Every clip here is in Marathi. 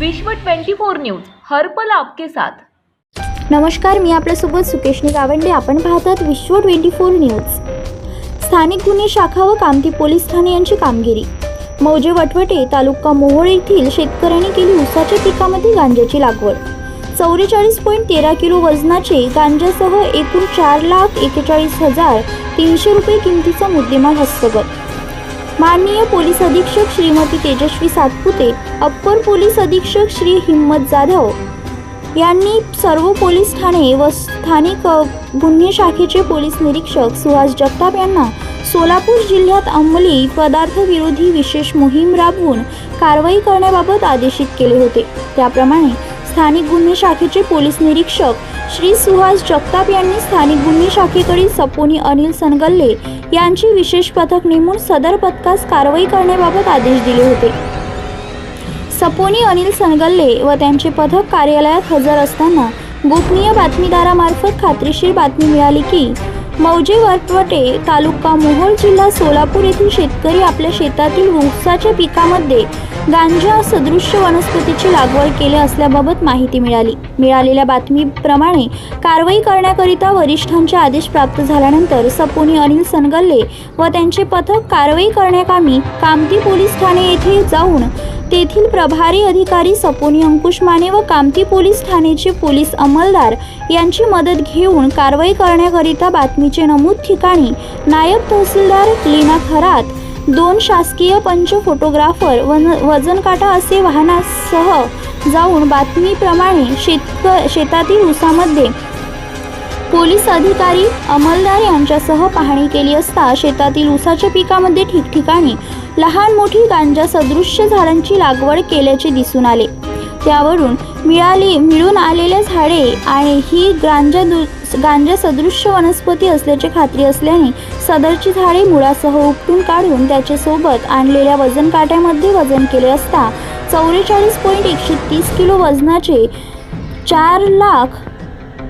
विश्व 24 न्यूज हर्पल आपके साथ. नमस्कार मी आपल्यासोबत सुकेशनी गावंडे. आपण पाहतात विश्व ट्वेंटी फोर न्यूज. स्थानिक गुन्हे शाखा व कामती पोलीस ठाणे यांची कामगिरी. मौजे वटवटे तालुका मोहोळ येथील शेतकऱ्यांनी केली उसाच्या पिकामध्ये गांजाची लागवड. चौवेचाळीस पॉईंट तेरा किलो वजनाचे गांजासह एकूण चार लाख एकेचाळीस हजार तीनशे रुपये किमतीचा मुद्देमाल हस्तगत. माननीय पोलीस अधीक्षक श्रीमती तेजस्वी सातपुते अप्पर पोलीस अधीक्षक श्री हिम्मत जाधव यांनी सर्व पोलीस ठाणे व स्थानिक गुन्हे शाखेचे पोलीस निरीक्षक सुहास जगताप यांना सोलापूर जिल्ह्यात अंमली पदार्थ विरोधी विशेष मोहीम राबवून कारवाई करण्याबाबत आदेशित केले होते. त्याप्रमाणे स्थानिक गुन्हे शाखेचे पोलीस निरीक्षक श्री सुहास जगताप यांनी स्थानिक गुन्हे शाखेकडील सपोनी अनिल सनगल्ले यांची विशेष पथक नेमून सदर पथकास कारवाई करण्याबाबत आदेश दिले होते. सपोनी अनिल सनगल्ले व त्यांचे पथक कार्यालयात हजर असताना गोपनीय बातमीदारामार्फत खात्रीशीर बातमी मिळाली की मौजे वरपटे तालुका मोहोळ जिल्हा सोलापूर येथील शेतकरी आपल्या शेतातील ऊसाच्या पिकामध्ये गांजा सदृश्य वनस्पतीची लागवड केली असल्याबाबत माहिती मिळाली. मिळालेल्या बातमीप्रमाणे कारवाई करण्याकरिता वरिष्ठांचे आदेश प्राप्त झाल्यानंतर सपोनी अनिल सनगल्ले व त्यांचे पथक कारवाई करण्याकामी कामती पोलीस ठाणे येथे जाऊन तेथील प्रभारी अधिकारी सपोनी अंकुश माने व कामती पोलीस ठाण्याचे पोलीस अंमलदार यांची मदत घेऊन कारवाई करण्याकरिता बातमीचे नमूद ठिकाणी नायब तहसीलदार लीना खरात दोन शासकीय पंच फोटोग्राफर वन वजनकाटा असे वाहनासह जाऊन बातमीप्रमाणे शेतक शेतातील ऊसामध्ये पोलीस अधिकारी अंमलदार यांच्यासह पाहणी केली असता शेतातील ऊसाच्या पिकामध्ये ठिकठिकाणी लहान मोठी गांजा सदृश्य झाडांची लागवड केल्याचे दिसून आले. त्यावरून मिळाली मिळून आलेल्या झाडे आणि ही गांजा दु गांजा सदृश्य वनस्पती असल्याची खात्री असल्याने सदरची झाडे मुळासह उपटून काढून त्याच्यासोबत आणलेल्या वजन काट्यामध्ये वजन केले असता चौवेचाळीस पॉईंट एकशे तीस किलो वजनाचे चार लाख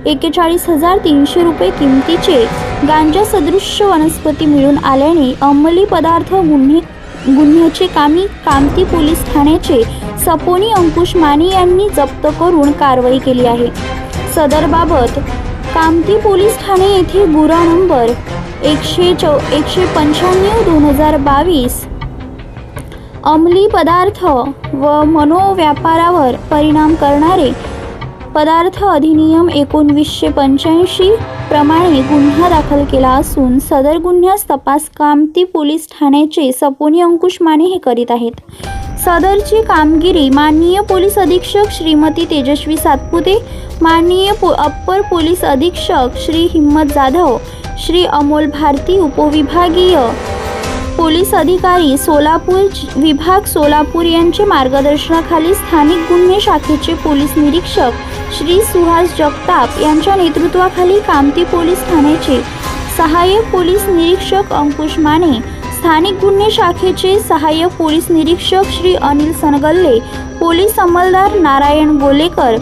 एकेचाळीस हजार तीनशे रुपये किमतीचे गांजा सदृश्य वनस्पती मिळून आल्याने अंमली पदार्थ गुन्हे गुन्ह्याचे कामी कामती पोलीस ठाण्याचे सपोनी अंकुश माने यांनी जप्त करून कारवाई केली आहे. सदरबाबत कामती पोलीस ठाणे येथे गुरा नंबर एकशे चौ एकशे पंच्याण्णव दोन हजार बावीस. अंमली पदार्थ व मनोव्यापारावर परिणाम करणारे पदार्थ अधिनियम एकोणवीसशे पंच्याऐंशी प्रमाणे गुन्हा दाखल केला असून सदर गुन्ह्यास तपास कामती पोलीस ठाण्याचे सपोनी अंकुश माने हे करीत आहेत. सदरची कामगिरी माननीय पोलीस अधीक्षक श्रीमती तेजस्वी सातपुते माननीय पो अप्पर पोलीस अधीक्षक श्री हिम्मत जाधव श्री अमोल भारती उपविभागीय पोलीस अधिकारी सोलापूर विभाग सोलापूर यांचे मार्गदर्शनाखाली स्थानिक गुन्हे शाखेचे पोलीस निरीक्षक श्री सुहास जगताप यांच्या नेतृत्वाखाली कामती पोलीस ठाण्याचे सहाय्यक पोलीस निरीक्षक अंकुश माने स्थानिक गुन्हे शाखेचे सहाय्यक पोलीस निरीक्षक श्री अनिल सनगल्ले पोलीस अंमलदार नारायण गोलेकर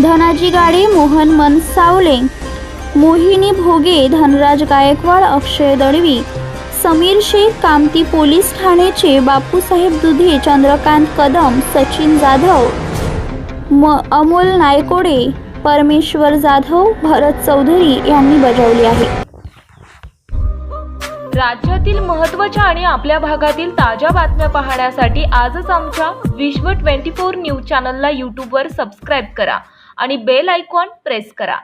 धनाजी गाडे मोहन मनसावले मोहिनी भोगे धनराज गायकवाड अक्षय दळवी समीर शेख कामती पोलीस ठाण्याचे बापूसाहेब दुधे चंद्रकांत कदम सचिन जाधव म अमोल नायकोडे परमेश्वर जाधव भरत चौधरी यांनी बजावली आहे. राज्यातील महत्त्वाच्या आणि आपल्या भागातील ताज्या बातम्या पाहण्यासाठी आजच आमच्या विश्व 24 न्यूज चॅनलला यूट्यूबवर सबस्क्राईब करा आणि बेल आयकॉन प्रेस करा.